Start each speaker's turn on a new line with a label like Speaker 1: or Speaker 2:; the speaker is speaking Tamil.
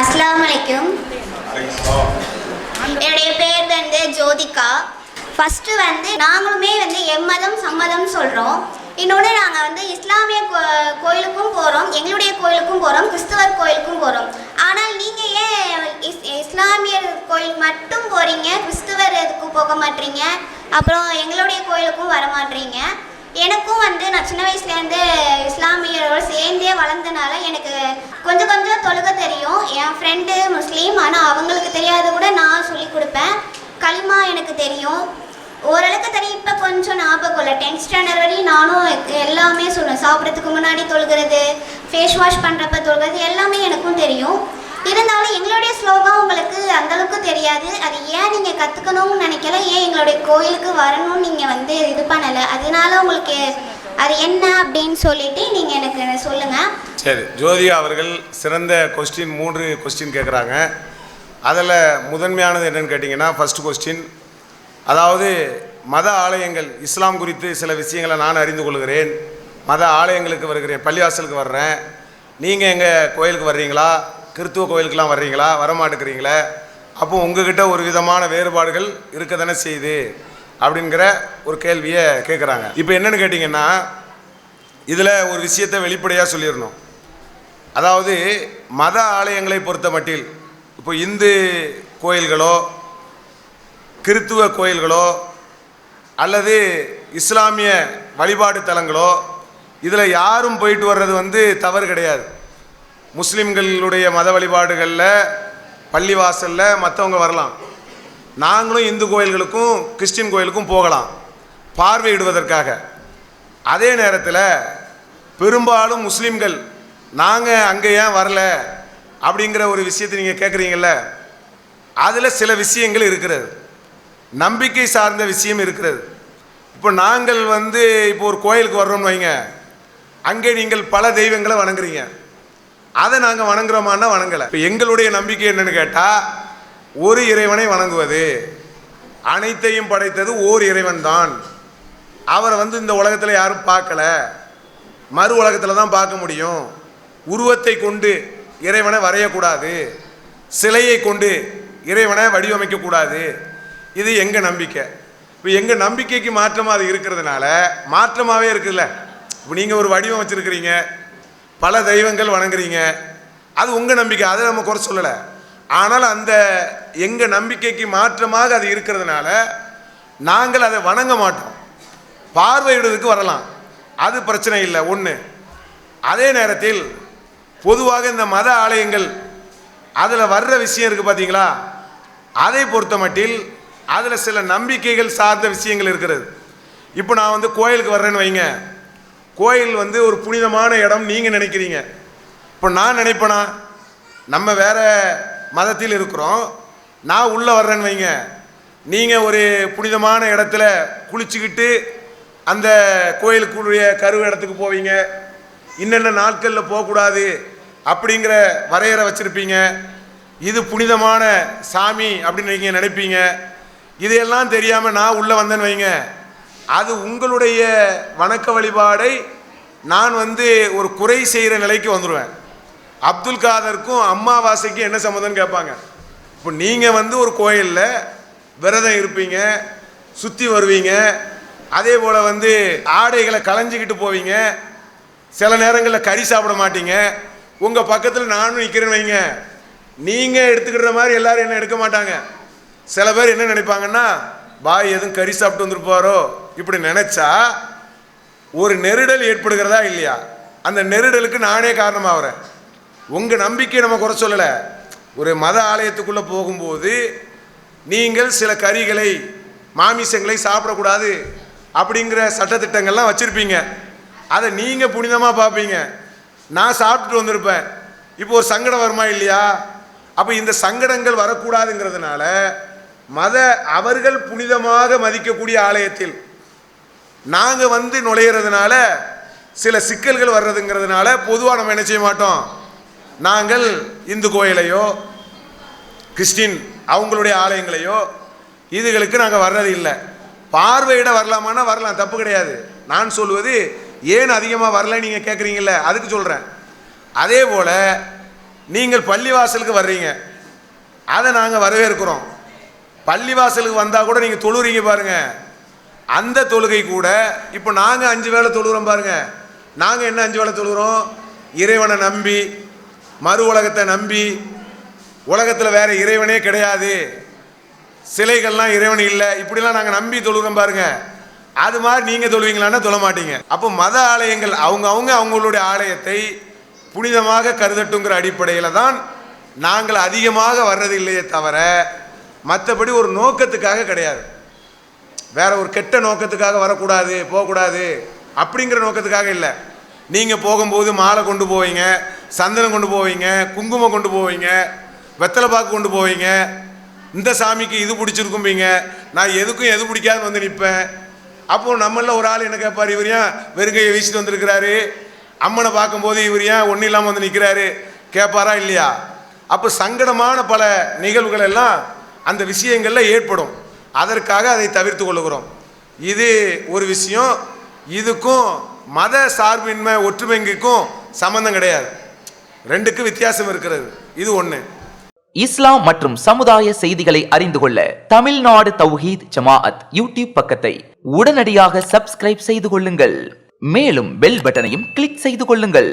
Speaker 1: அஸ்லாம் வலைக்கும் என்னுடைய பேர் வந்து ஜோதிகா. ஃபஸ்ட்டு வந்து நாங்களுமே வந்து எம்மதம் சம்மதம் சொல்கிறோம் இன்னொன்று நாங்கள் வந்து இஸ்லாமிய கோ- கோயிலுக்கும் போகிறோம் எங்களுடைய கோயிலுக்கும் போகிறோம் கிறிஸ்துவர் கோயிலுக்கும் போகிறோம் ஆனால் நீங்கள் ஏன் இஸ் இஸ்லாமியர் கோயில் மட்டும் போகிறீங்க கிறிஸ்துவர் இதுக்கு போக மாட்டீங்க? அப்புறம் எங்களுடைய கோயிலுக்கும் வர மாட்டீங்க? எனக்கும் வந்து நான் சின்ன வயசுலேருந்து இஸ்லாமியரோடு சேர்ந்தே வளர்ந்தனால எனக்கு கொஞ்சம் கொஞ்சம் தொழுக தெரியும். என் ஃப்ரெண்டு முஸ்லீம். ஆனால் அவங்களுக்கு தெரியாத கூட நான் சொல்லி கொடுப்பேன். களிமா எனக்கு தெரியும். ஓரளவுக்கு தெரியும். இப்போ கொஞ்சம் ஞாபகம் இல்லை. டென்த் ஸ்டாண்டர்ட் வரையும் நானும் எல்லாமே சொல்லுவேன். சாப்பிட்றதுக்கு முன்னாடி தொழுகிறது ஃபேஸ் வாஷ் பண்ணுறப்ப தொழுகிறது எல்லாமே எனக்கும் தெரியும். இருந்தாலும் எங்களுடைய ஸ்லோகம் உங்களுக்கு அந்தளவுக்கு தெரியாது. அது ஏன் நீங்கள் கற்றுக்கணும்னு நினைக்கல? ஏன் எங்களுடைய கோயிலுக்கு வரணும்னு நீங்கள் வந்து இது பண்ணலை? அதனால உங்களுக்கு அது என்ன அப்படின்னு சொல்லிட்டு நீங்கள் எனக்கு சொல்லுங்கள்
Speaker 2: சரி ஜோதிகா அவர்கள் சிறந்த கொஸ்டின் மூன்று கொஸ்டின் கேட்குறாங்க அதில் முதன்மையானது என்னன்னு கேட்டிங்கன்னா ஃபர்ஸ்ட் கொஸ்டின் அதாவது மத ஆலயங்கள் இஸ்லாம் குறித்து சில விஷயங்களை நான் அறிந்து கொள்கிறேன். மத ஆலயங்களுக்கு வருகிறேன் பள்ளிவாசலுக்கு வர்றேன். நீங்கள் எங்கள் கோயிலுக்கு வர்றீங்களா? கிறித்துவ கோயிலுக்கெலாம் வர்றீங்களா? வரமாட்டுக்கிறீங்களே? அப்போ உங்ககிட்ட ஒரு விதமான வேறுபாடுகள் இருக்க தானே செய்யுது. அப்படிங்கிற ஒரு கேள்வியை கேட்குறாங்க இப்போ என்னென்னு கேட்டிங்கன்னா இதில் ஒரு விஷயத்தை வெளிப்படையாக சொல்லிடணும். அதாவது மத ஆலயங்களை பொறுத்த மட்டில் இப்போ இந்து கோயில்களோ கிறித்துவ கோயில்களோ அல்லது இஸ்லாமிய வழிபாடு தலங்களோ இதில் யாரும் போயிட்டு வர்றது வந்து தவறு கிடையாது. முஸ்லீம்களுடைய மத வழிபாடுகளில் பள்ளிவாசலில் மற்றவங்க வரலாம். நாங்களும் இந்து கோயில்களுக்கும் கிறிஸ்டின் கோயிலுக்கும் போகலாம் பார்வையிடுவதற்காக. அதே நேரத்தில் பெரும்பாலும் முஸ்லீம்கள் நாங்கள் அங்கே ஏன் வரல? அப்படிங்கிற ஒரு விஷயத்தை நீங்கள் கேட்குறீங்கள அதில் சில விஷயங்கள் இருக்கிறது. நம்பிக்கை சார்ந்த விஷயம் இருக்கிறது. இப்போ நாங்கள் வந்து இப்போ ஒரு கோயிலுக்கு வர்றோம்னு வைங்க அங்கே நீங்கள் பல தெய்வங்களை வணங்குறீங்க. அதை நாங்கள் வணங்குறோமான்னா வணங்கலை. இப்போ எங்களுடைய நம்பிக்கை என்னென்னு கேட்டால் ஒரு இறைவனை வணங்குவது. அனைத்தையும் படைத்தது ஓர் இறைவன் தான் அவரை வந்து இந்த உலகத்தில் யாரும் பார்க்கல. மறு உலகத்தில் தான் பார்க்க முடியும். உருவத்தை கொண்டு இறைவனை வரையக்கூடாது. சிலையை கொண்டு இறைவனை வடிவமைக்கக்கூடாது இது எங்கள் நம்பிக்கை? இப்போ எங்கள் நம்பிக்கைக்கு மாற்றமாக அது இருக்கிறதுனால மாற்றமாகவே இருக்குல்ல இப்போ நீங்கள் ஒரு வடிவம் வச்சுருக்கிறீங்க. பல தெய்வங்கள் வணங்குறீங்க. அது உங்கள் நம்பிக்கை. அதை நம்ம குறை சொல்லலை. ஆனால் அந்த எங்கள் நம்பிக்கைக்கு மாற்றமாக அது இருக்கிறதுனால நாங்கள் அதை வணங்க மாட்டோம். பார்வையிடுவதற்கு வரலாம். அது பிரச்சனை இல்லை. ஒன்று அதே நேரத்தில் பொதுவாக இந்த மத ஆலயங்கள் அதில் வர்ற விஷயம் இருக்குது பார்த்தீங்களா அதை பொறுத்த மட்டில் அதில் சில நம்பிக்கைகள் சார்ந்த விஷயங்கள் இருக்கிறது. இப்போ நான் வந்து கோயிலுக்கு வர்றேன்னு வைங்க. கோயில் வந்து ஒரு புனிதமான இடம் நீங்கள் நினைக்கிறீங்க. இப்போ நான் நினைப்பேனா நம்ம வேற மதத்தில் இருக்கிறோம். நான் உள்ளே வர்றேன்னு வைங்க. நீங்கள் ஒரு புனிதமான இடத்துல குளிச்சுக்கிட்டு அந்த கோயிலுக்குரிய கருவு இடத்துக்கு போவீங்க. இன்னென்ன நாட்களில் போகக்கூடாது அப்படிங்கிற வரையறை வச்சுருப்பீங்க. இது புனிதமான சாமி அப்படின்னு நீங்கள் நினைப்பீங்க. இதையெல்லாம் தெரியாமல் நான் உள்ளே வந்தேன்னு வைங்க. அது உங்களுடைய வணக்க வழிபாடை நான் வந்து ஒரு குறை செய்கிற நிலைக்கு வந்துடுவேன் அப்துல் காதருக்கும் அம்மாவாசைக்கும் என்ன சம்மந்தம்னு கேட்பாங்க. இப்போ நீங்கள் வந்து ஒரு கோயிலில் விரதம் இருப்பீங்க சுற்றி வருவீங்க அதே போல் வந்து ஆடைகளை களைஞ்சிக்கிட்டு போவீங்க சில நேரங்களில் கறி சாப்பிட மாட்டீங்க உங்கள் பக்கத்தில் நானும் நிற்கிறேன்னு வைங்க. நீங்கள் எடுத்துக்கிற மாதிரி எல்லாரும் என்ன எடுக்க மாட்டாங்க. சில பேர் என்ன நினைப்பாங்கன்னா பாய் எதுவும் கறி சாப்பிட்டு வந்துருப்பாரோ இப்படி நினச்சா ஒரு நெருடல் ஏற்படுகிறதா இல்லையா? அந்த நெருடலுக்கு நானே காரணமாகிறேன் உங்கள் நம்பிக்கையை நம்ம குறை சொல்லலை. ஒரு மத ஆலயத்துக்குள்ளே போகும்போது நீங்கள் சில கறிகளை மாமிசங்களை சாப்பிடக்கூடாது அப்படிங்கிற சட்டத்திட்டங்கள்லாம் வச்சுருப்பீங்க. அதை நீங்கள் புனிதமாக பார்ப்பீங்க. நான் சாப்பிட்டுட்டு வந்திருப்பேன். இப்போ ஒரு சங்கடம் வருமா இல்லையா? அப்போ இந்த சங்கடங்கள் வரக்கூடாதுங்கிறதுனால மத அவர்கள் புனிதமாக மதிக்கக்கூடிய ஆலயத்தில் நாங்கள் வந்து நுழையிறதுனால சில சிக்கல்கள் வர்றதுங்கிறதுனால பொதுவாக நம்ம என்ன செய்ய மாட்டோம்? நாங்கள் இந்து கோயிலையோ கிறிஸ்டின் அவங்களுடைய ஆலயங்களையோ இதுகளுக்கு நாங்கள் வர்றது இல்லை. பார்வையிட வரலாமான்னா வரலாம் தப்பு கிடையாது. நான் சொல்வது ஏன் அதிகமாக வரல நீங்கள் கேட்குறீங்கல்ல அதுக்கு சொல்கிறேன் அதே போல் நீங்கள் பள்ளிவாசலுக்கு வர்றீங்க. அதை நாங்கள் வரவேற்கிறோம். பள்ளிவாசலுக்கு வந்தால் கூட நீங்கள் தொழுறீங்க பாருங்கள் அந்த தொழுகை கூட இப்போ நாங்கள் அஞ்சு வேளை தொழுகிறோம் பாருங்க. நாங்கள் என்ன அஞ்சு வேளை தொழுகிறோம் இறைவனை நம்பி மறு உலகத்தை நம்பி உலகத்தில் வேற இறைவனே கிடையாது. சிலைகள்லாம் இறைவன் இல்லை. இப்படிலாம் நாங்கள் நம்பி தொழுகிறோம் பாருங்க. அது மாதிரி நீங்கள் தொழுவீங்களான்னா தொழ மாட்டீங்க. அப்போ மத ஆலயங்கள் அவங்க அவங்க அவங்களுடைய ஆலயத்தை புனிதமாக கருதட்டுங்கிற அடிப்படையில் தான் நாங்கள் அதிகமாக வர்றது இல்லையே தவிர மற்றபடி ஒரு நோக்கத்துக்காக கிடையாது. வேற ஒரு கெட்ட நோக்கத்துக்காக வரக்கூடாது போகக்கூடாது அப்படிங்கிற நோக்கத்துக்காக இல்லை. நீங்கள் போகும்போது மாலை கொண்டு போவீங்க. சந்தனம் கொண்டு போவீங்க குங்குமம் கொண்டு போவீங்க வெத்தலை பாக்கு கொண்டு போவீங்க. இந்த சாமிக்கு இது பிடிச்சிருக்கும்பீங்க. நான் எதுக்கும் எது பிடிக்காதுன்னு வந்து நிற்பேன். அப்போ நம்மள ஒரு ஆள் என்ன கேட்பார் இவர் ஏன் வெறுங்கையை வீசிட்டு வந்திருக்கிறாரு? அம்மனை பார்க்கும்போது இவர் ஏன் ஒன்றும் இல்லாமல் வந்து நிற்கிறாரு கேட்பாரா இல்லையா? அப்போ சங்கடமான பல நிகழ்வுகள் எல்லாம் அந்த விஷயங்களில் ஏற்படும். அதற்காக அதை தவிர்த்து கொள்ளுகிறோம். இது ஒரு விஷயம். இதுக்கும் மத சார்பின்மை ஒற்றுமைக்கும் சம்மந்தம் கிடையாது. ரெண்டுக்கு வித்தியாசம் இருக்கிறது. இது ஒன்று
Speaker 3: இஸ்லாம் மற்றும் சமுதாய செய்திகளை அறிந்து கொள்ள தமிழ்நாடு தௌஹீத் ஜமாஅத் யூடியூப் பக்கத்தை உடனடியாக சப்ஸ்கிரைப் செய்து கொள்ளுங்கள். மேலும் பெல் பட்டனையும் கிளிக் செய்து கொள்ளுங்கள்.